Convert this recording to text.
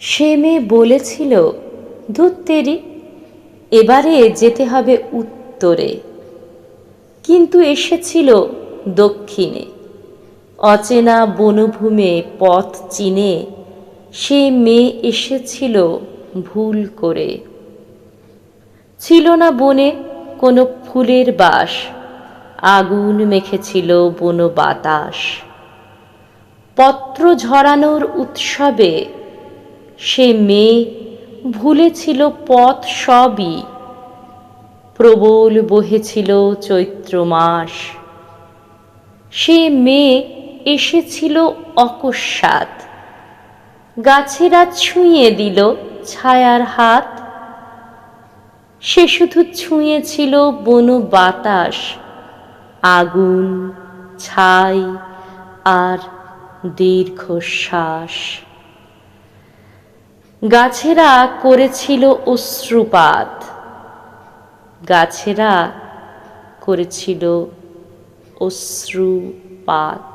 সে মেয়ে বলেছিল, ধুত্তেরি, এবারে যেতে হবে উত্তরে। কিন্তু এসেছিল দক্ষিণে। অচেনা বনভূমে পথ চিনে সে মেয়ে এসেছিল ভুল করে। ছিল না বনে কোনো ফুলের বাস, আগুন মেখেছিল বন বাতাস পত্র ঝরানোর উৎসবে সে মেয়ে ভুলেছিল পথ সবই। প্রবল বহেছিল চৈত্র মাস। সে মেয়ে এসেছিল অকস্মাৎ। গাছেরা ছুঁয়ে দিল ছায়ার হাত। সে শুধু ছুঁয়েছিল বন বাতাস, আগুন, ছাই আর দীর্ঘশ্বাস। গাছেরা করেছিল অশ্রুপাত। গাছেরা করেছিল অশ্রুপাত।